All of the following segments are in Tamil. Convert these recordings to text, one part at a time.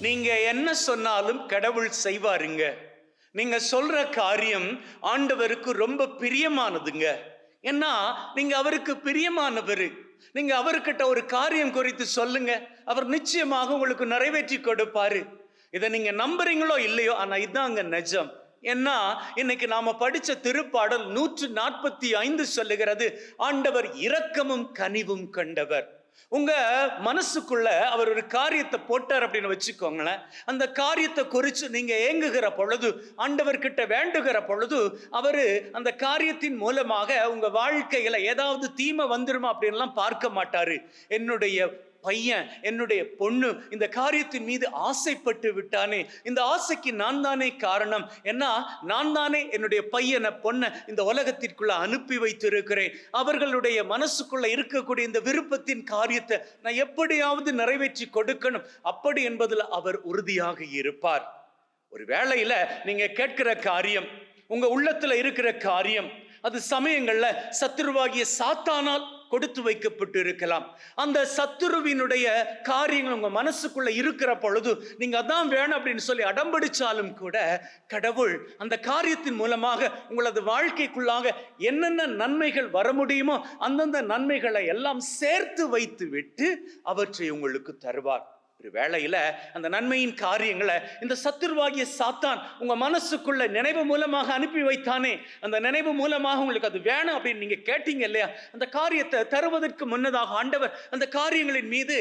நீங்க என்ன சொன்னாலும் கடவுள் செய்வாருங்க. நீங்க சொல்ற காரியம் ஆண்டவருக்கு ரொம்ப பிரியமானதுங்க. ஏன்னா நீங்க அவருக்கு பிரியமானவர். நீங்க அவர்கிட்ட ஒரு காரியம் குறித்து சொல்லுங்க. அவர் நிச்சயமாக உங்களுக்கு நிறைவேற்றி கொடுப்பாரு. இதை நீங்க நம்புறீங்களோ இல்லையோ ஆனா இதாங்க நிஜம். ஏன்னா இன்னைக்கு நாம படிச்ச திருப்பாடல் நூற்று நாற்பத்தி ஐந்து சொல்லுகிறது ஆண்டவர் இரக்கமும் கனிவும் கண்டவர். உங்க மனசுக்குள்ள அவர் ஒரு காரியத்தை போட்டார் அப்படின்னு வச்சுக்கோங்களேன். அந்த காரியத்தை குறித்து நீங்க ஏங்குகிற பொழுது ஆண்டவர்கிட்ட வேண்டுகிற பொழுது அவரு அந்த காரியத்தின் மூலமாக உங்க வாழ்க்கையில ஏதாவது தீமை வந்துருமா அப்படின்லாம் பார்க்க மாட்டாரு. என்னுடைய பையன் என்னுடைய பொண்ணு இந்த காரியத்தின் மீது ஆசைப்பட்டு விட்டானே இந்த ஆசைக்கு நான் தானே காரணம்? ஏன்னா நான் தானே என்னுடைய பையனை பொண்ணை இந்த உலகத்திற்குள்ள அனுப்பி வைத்திருக்கிறேன். அவர்களுடைய மனசுக்குள்ள இருக்கக்கூடிய இந்த விருப்பத்தின் காரியத்தை நான் எப்படியாவது நிறைவேற்றி கொடுக்கணும். அப்படி என்பதில் அவர் உறுதியாக இருப்பார். ஒரு வேளையில நீங்க கேட்கிற காரியம் உங்க உள்ளத்துல இருக்கிற காரியம் அது சமயங்கள்ல சத்துருவாகிய சாத்தானால் கொடுத்து வைக்கப்பட்டு இருக்கலாம் அந்த சத்துருவினுடைய காரியங்கள் உங்க மனசுக்குள்ள இருக்கிற பொழுது நீங்க அதான் வேணும் அப்படின்னு சொல்லி அடம்பிடிச்சாலும் கூட கடவுள் அந்த காரியத்தின் மூலமாக உங்களது வாழ்க்கைக்குள்ளாக என்னென்ன நன்மைகள் வர முடியுமோ அந்தந்த நன்மைகளை எல்லாம் சேர்த்து வைத்து விட்டு அவற்றை உங்களுக்கு தருவார். ஒரு வேளையில் அந்த நன்மையின் காரியங்களை இந்த சத்துருவாகிய சாத்தான் உங்கள் மனசுக்குள்ள நினைவு மூலமாக அனுப்பி வைத்தானே? அந்த நினைவு மூலமாக உங்களுக்கு அது வேணும் அப்படின்னு நீங்க கேட்டீங்க இல்லையா? அந்த காரியத்தை தருவதற்கு முன்னதாக ஆண்டவர் அந்த காரியங்களின் மீது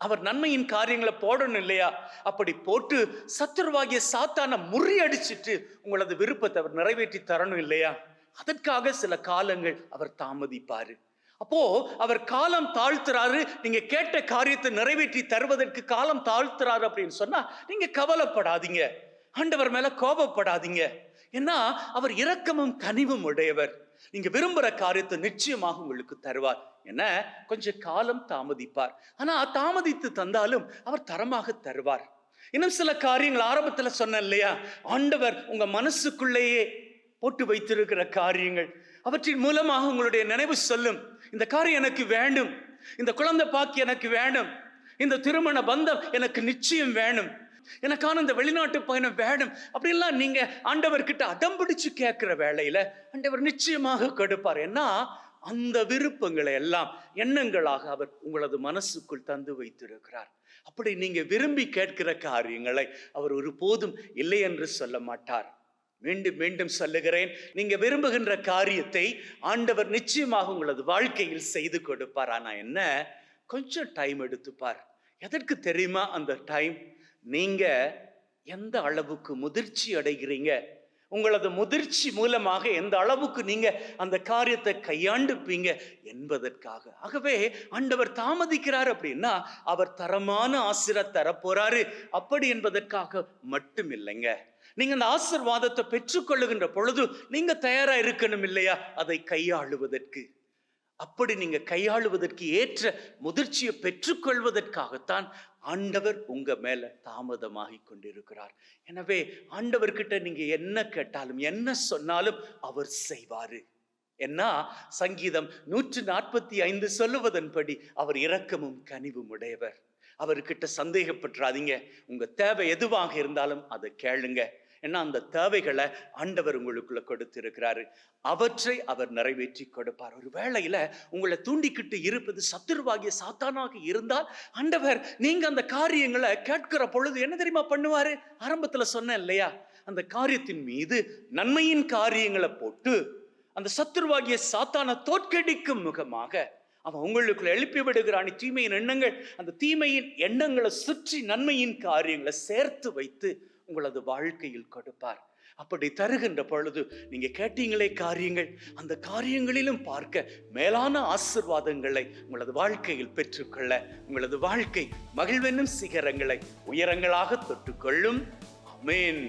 அவர் நன்மையின் காரியங்களை போடணும் இல்லையா? அப்படி போட்டு சத்துருவாகிய சாத்தான முறியடிச்சிட்டு உங்களது விருப்பத்தை அவர் நிறைவேற்றி தரணும் இல்லையா? அதற்காக சில காலங்கள் அவர் தாமதிப்பாரு. அப்போ அவர் காலம் தாழ்த்துறாரு. நீங்க கேட்ட காரியத்தை நிறைவேற்றி தருவதற்கு காலம் தாழ்த்துறாரு அப்படின்னு சொன்னா நீங்க கவலைப்படாதீங்க. ஆண்டவர் மேல கோபப்படாதீங்க. ஏன்னா அவர் இரக்கமும் கனிவும் உடையவர். நீங்க விரும்புற காரியத்தை நிச்சயமாக உங்களுக்கு தருவார். என்ன? கொஞ்சம் காலம் தாமதிப்பார். ஆனா தாமதித்து தந்தாலும் அவர் தரமாக தருவார். இன்னும் சில காரியங்கள் ஆரம்பத்துல சொன்ன இல்லையா? ஆண்டவர் உங்க மனசுக்குள்ளேயே போட்டு வைத்திருக்கிற காரியங்கள். அவற்றின் மூலமாக உங்களுடைய நினைவு சொல்லும். இந்த காரியம் எனக்கு வேண்டும். இந்த குழந்தை பாக்கி எனக்கு வேணும் இந்த திருமண பந்தம் எனக்கு நிச்சயம் வேணும் எனக்கான இந்த வெளிநாட்டு பயணம் வேணும் அப்படின்லாம் நீங்க ஆண்டவர்கிட்ட அடம்பிடிச்சு கேட்கிற வேலையில ஆண்டவர் நிச்சயமாக கொடுப்பார். ஏன்னா அந்த விருப்பங்களை எல்லாம் எண்ணங்களாக அவர் உங்களது மனசுக்குள் தந்து வைத்திருக்கிறார். அப்படி நீங்க விரும்பி கேட்கிற காரியங்களை அவர் ஒருபோதும் இல்லை என்று சொல்ல மாட்டார். மீண்டும் மீண்டும் சொல்லுகிறேன். நீங்க விரும்புகின்ற காரியத்தை ஆண்டவர் நிச்சயமாக உங்களது வாழ்க்கையில் செய்து கொடுப்பார். ஆனா என்ன? கொஞ்சம் டைம் எடுத்துப்பார் எதற்கு தெரியுமா அந்த டைம் நீங்க எந்த அளவுக்கு முதிர்ச்சி அடைகிறீங்க? உங்களது முதிர்ச்சி மூலமாக எந்த அளவுக்கு நீங்க அந்த காரியத்தை கையாண்டுப்பீங்க என்பதற்காக. ஆகவே ஆண்டவர் தாமதிக்கிறார் அப்படின்னா அவர் தரமான ஆசிர தரப்போறாரு. அப்படி என்பதற்காக மட்டும் இல்லைங்க நீங்க அந்த ஆசிர்வாதத்தை பெற்றுக்கொள்ளுகின்ற பொழுது நீங்க தயாரா இருக்கணும் இல்லையா அதை கையாளுவதற்கு. அப்படி நீங்க கையாளுவதற்கு ஏற்ற முதிர்ச்சியை பெற்றுக்கொள்வதற்காகத்தான் ஆண்டவர் உங்க மேல தாமதமாகி கொண்டிருக்கிறார். எனவே ஆண்டவர்கிட்ட நீங்க என்ன கேட்டாலும் என்ன சொன்னாலும் அவர் செய்வாரு. என்ன சங்கீதம் நூற்று நாற்பத்தி ஐந்து சொல்லுவதன்படி அவர் இரக்கமும் கனிவும் உடையவர். அவர்கிட்ட சந்தேகப்பட்டுறாதீங்க உங்க தேவை எதுவாக இருந்தாலும் அதை கேளுங்க. ஏன்னா அந்த தேவைகளை ஆண்டவர் உங்களுக்குள்ள கொடுத்திருக்கிறாரு. அவற்றை அவர் நிறைவேற்றி கொடுப்பார். ஒரு வேளையில உங்களை தூண்டிக்கிட்டு இருப்பது சத்துருவாகிய சாத்தானாக இருந்தால் ஆண்டவர் நீங்க அந்த காரியங்களை கேட்கிற பொழுது என்ன தெரியுமா பண்ணுவாரு? ஆரம்பத்துல சொன்னேன் இல்லையா? அந்த காரியத்தின் மீது நன்மையின் காரியங்களை போட்டு அந்த சத்துருவாகிய சாத்தான தோற்கடிக்கும் முகமாக அவன் உங்களுக்குள்ள எழுப்பி விடுகிறான். தீமையின் எண்ணங்கள் அந்த தீமையின் எண்ணங்களை சுற்றி நன்மையின் காரியங்களை சேர்த்து வைத்து உங்களது வாழ்க்கையில் கொடுப்பார். அப்படி தருகின்ற பொழுது நீங்க கேட்டீங்களே காரியங்கள். அந்த காரியங்களிலும் பார்க்க மேலான ஆசிர்வாதங்களை உங்களது வாழ்க்கையில் பெற்றுக்கொள்ள உங்களது வாழ்க்கை மகிழ்வெனும் சிகரங்களை உயரங்களாக தொட்டுக்கொள்ளும். அமேன்